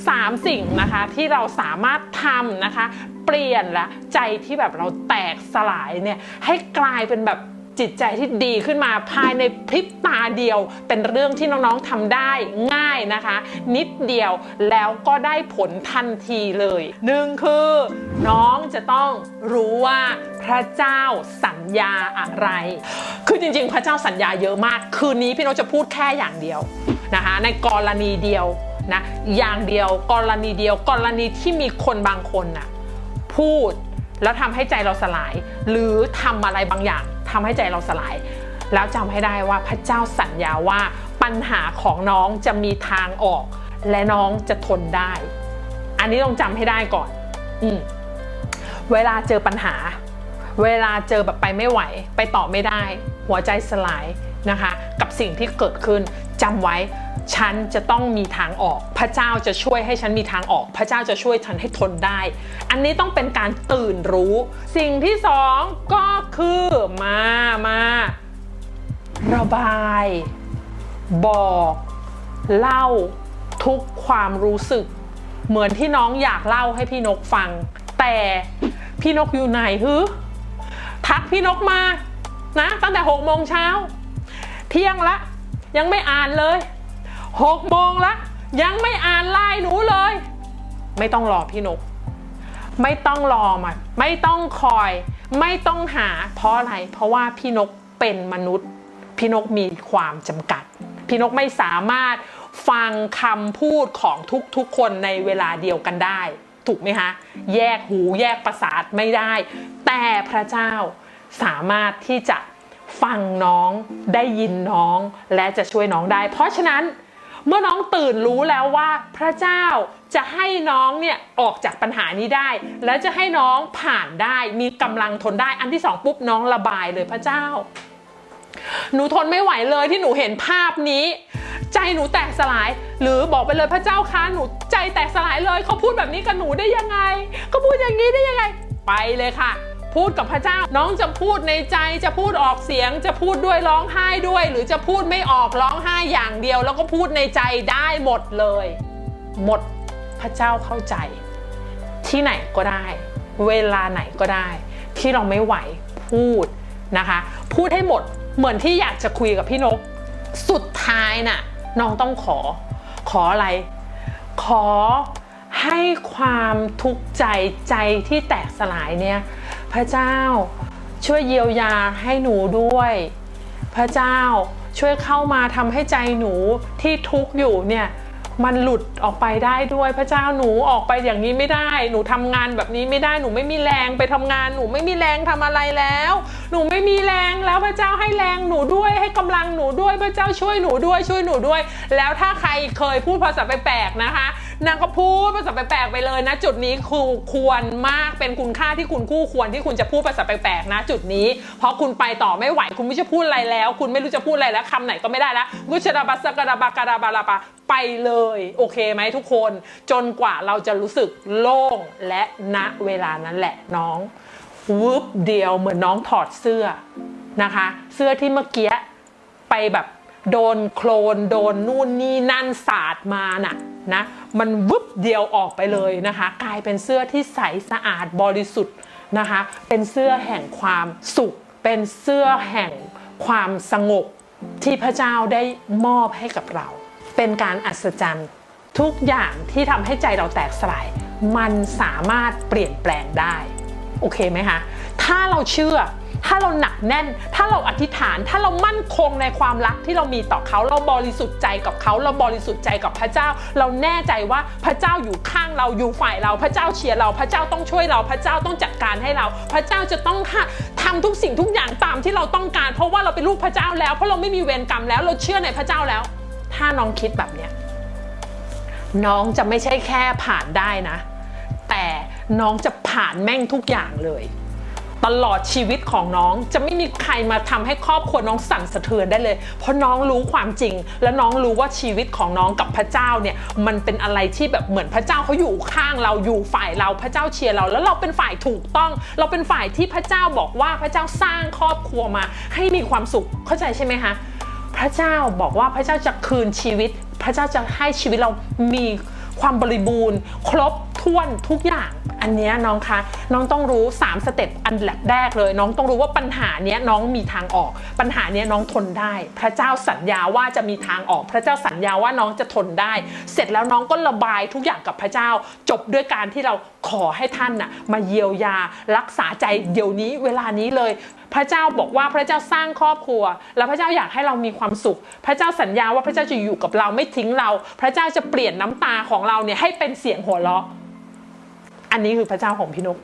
3 สิ่งนะคะที่เราสามารถทำนะคะ เปลี่ยนละใจที่แบบเราแตกสลายเนี่ยให้กลายเป็นแบบจิตใจที่ดีขึ้นมาภายในพริบตาเดียว เป็นเรื่องที่น้องๆทำได้ง่ายนะคะ นิดเดียวแล้วก็ได้ผลทันทีเลยหนึ่งคือน้องจะต้องรู้ว่าพระเจ้าสัญญาอะไร คือจริงๆ พระเจ้าสัญญาเยอะมาก คืนนี้พี่โนตจะพูดแค่อย่างเดียวนะคะ ในกรณีเดียว นะอย่างเดียวกรณีเดียวกรณีที่มีคนบางคนน่ะพูดแล้วทำให้ใจเราสลาย หรือทำอะไรบางอย่างทำให้ใจเราสลาย แล้วจำให้ได้ว่าพระเจ้าสัญญาว่าปัญหาของน้องจะมีทางออก และน้องจะทนได้ อันนี้ต้องจำให้ได้ก่อน อืเวลาเจอปัญหา เวลาเจอแบบไปไม่ไหว ไปต่อไม่ได้ หัวใจสลายนะคะ กับสิ่งที่เกิดขึ้น จำไว้ฉันจะต้องมีทางออก พระเจ้าจะช่วยให้ฉันมีทางออก พระเจ้าจะช่วยฉันให้ทนได้ อันนี้ต้องเป็นการตื่นรู้ สิ่งที่สองก็คือมามาระบาย บอก เล่าทุกความรู้สึก เหมือนที่น้องอยากเล่าให้พี่นกฟัง แต่พี่นกอยู่ไหนฮึทักพี่นกมานะ ตั้งแต่หกโมงเช้าเที่ยงละ ยังไม่อ่านเลยหกโมงละยังไม่อ่านไลน์หนูเลย ไม่ต้องรอพี่นก ไม่ต้องรอมาไม่ต้องคอย ไม่ต้องหา เพราะอะไร เพราะว่าพี่นกเป็นมนุษย์ พี่นกมีความจำกัด พี่นกไม่สามารถฟังคำพูดของทุกๆคนในเวลาเดียวกันได้ ถูกไหมคะแยกหูแยกประสาทไม่ได้ แต่พระเจ้าสามารถที่จะ ฟังน้องได้ยินน้องและจะช่วยน้องได้ เพราะฉะนั้นเมื่อน้องตื่นรู้แล้วว่าพระเจ้าจะให้น้องเนี่ยออกจากปัญหานี้ได้ และจะให้น้องผ่านได้มีกำลังทนได้อันที่สองปุ๊บน้องระบายเลยพระเจ้า หนูทนไม่ไหวเลยที่หนูเห็นภาพนี้ ใจหนูแตกสลาย หรือบอกไปเลยพระเจ้าคะหนูใจแตกสลายเลยเขาพูดแบบนี้กับหนูได้ยังไงเขาพูดอย่างนี้ได้ยังไง ไปเลยค่ะ พูดกับพระเจ้า น้องจะพูดในใจจะพูดออกเสียง จะพูดด้วยร้องไห้ด้วย หรือจะพูดไม่ออกร้องไห้อย่างเดียว แล้วก็พูดในใจได้หมดเลย หมดพระเจ้าเข้าใจ ที่ไหนก็ได้ เวลาไหนก็ได้ ที่เราไม่ไหวพูดนะคะ พูดให้หมดเหมือนที่อยากจะคุยกับพี่นก สุดท้ายน่ะน้องต้องขอ ขออะไร ขอให้ความทุกข์ใจใจที่แตกสลายเนี่ย พระเจ้า ช่วยเยียวยาให้หนูด้วย พระเจ้าช่วยเข้ามาทำให้ใจหนูที่ทุกข์อยู่เนี่ยมันหลุดออกไปได้ด้วยพระเจ้าหนูออกไปอย่างนี้ไม่ได้ หนูทำงานแบบนี้ไม่ได้หนูไม่มีแรงไปทำงาน หนูไม่มีแรงทำอะไรแล้ว หนูไม่มีแรงแล้วพระเจ้าให้แรงหนูด้วยให้กำลังหนูด้วยพระเจ้าช่วยหนูด้วยช่วยหนูด้วย แล้วถ้าใครเคยพูดภาษาแปลกๆนะคะนางก็พูดภาษาแปลกๆไปเลยนะ จุดนี้คือควรมากเป็นคุณค่าที่คุณคู่ควรที่คุณจะพูดภาษาแปลกๆนะ จุดนี้ เพราะคุณไปต่อไม่ไหว คุณไม่จะพูดอะไรแล้ว คุณไม่รู้จะพูดอะไรแล้วคำไหนก็ไม่ได้แล้วกุชดาบัสกระดาบากระดาบาลาปาไปเลย โอเคไหมทุกคน จนกว่าเราจะรู้สึกโล่งและณเวลานั้นแหละน้องวืบเดียวเหมือนน้องถอดเสื้อนะคะ เสื้อที่เมื่อกี้ไปแบบ โดนโคลนโดนนู่นนี่นั่นสาดมาน่ะนะมันวึบเดียวออกไปเลยนะคะ กลายเป็นเสื้อที่ใสสะอาดบริสุทธิ์นะคะ เป็นเสื้อแห่งความสุข เป็นเสื้อแห่งความสงบที่พระเจ้าได้มอบให้กับเรา เป็นการอัศจรรย์ทุกอย่างที่ทำให้ใจเราแตกสลาย มันสามารถเปลี่ยนแปลงได้ โอเคไหมคะ ถ้าเราเชื่อ ถ้าเราหนักแน่น ถ้าเราอธิษฐาน ถ้าเรามั่นคงในความรักที่เรามีต่อเขา เราบริสุทธิ์ใจกับเขา เราบริสุทธิ์ใจกับพระเจ้า เราแน่ใจว่าพระเจ้าอยู่ข้างเรา อยู่ฝ่ายเรา พระเจ้าเชียร์เรา พระเจ้าต้องช่วยเรา พระเจ้าต้องจัดการให้เรา พระเจ้าจะต้องทำทุกสิ่งทุกอย่างตามที่เราต้องการ เพราะว่าเราเป็นลูกพระเจ้าแล้ว เพราะเราไม่มีเวรกรรมแล้ว เราเชื่อในพระเจ้าแล้ว ถ้าน้องคิดแบบเนี้ยน้องจะไม่ใช่แค่ผ่านได้นะ แต่น้องจะผ่านแม่งทุกอย่างเลย ตลอดชีวิตของน้องจะไม่มีใครมาทำให้ครอบครัวน้องสั่นสะเทือนได้เลย เพราะน้องรู้ความจริง และน้องรู้ว่าชีวิตของน้องกับพระเจ้าเนี่ยมันเป็นอะไรที่แบบเหมือนพระเจ้าเขาอยู่ข้างเราอยู่ฝ่ายเราพระเจ้าเชียร์เรา แล้วเราเป็นฝ่ายถูกต้อง เราเป็นฝ่ายที่พระเจ้าบอกว่าพระเจ้าสร้างครอบครัวมา ให้มีความสุขเข้าใจใช่ไหมคะพระเจ้าบอกว่าพระเจ้าจะคืนชีวิต พระเจ้าจะให้ชีวิตเรามีความบริบูรณ์ ครบถ้วนทุกอย่าง อันนี้น้องคะน้องต้องรู้ 3 สเต็ปอันแรกเลย น้องต้องรู้ว่าปัญหาเนี้ยน้องมีทางออก ปัญหาเนี้ยน้องทนได้ พระเจ้าสัญญาว่าจะมีทางออก พระเจ้าสัญญาว่าน้องจะทนได้ เสร็จแล้วน้องก็ระบายทุกอย่างกับพระเจ้า จบด้วยการที่เราขอให้ท่านน่ะมาเยียวยารักษาใจเดี๋ยวนี้เวลานี้เลย พระเจ้าบอกว่าพระเจ้าสร้างครอบครัว แล้วพระเจ้าอยากให้เรามีความสุข พระเจ้าสัญญาว่าพระเจ้าจะอยู่กับเราไม่ทิ้งเรา พระเจ้าจะเปลี่ยนน้ำตาของเราเนี่ยให้เป็นเสียงหัวเราะ อันนี้คือพระเจ้าของพี่นก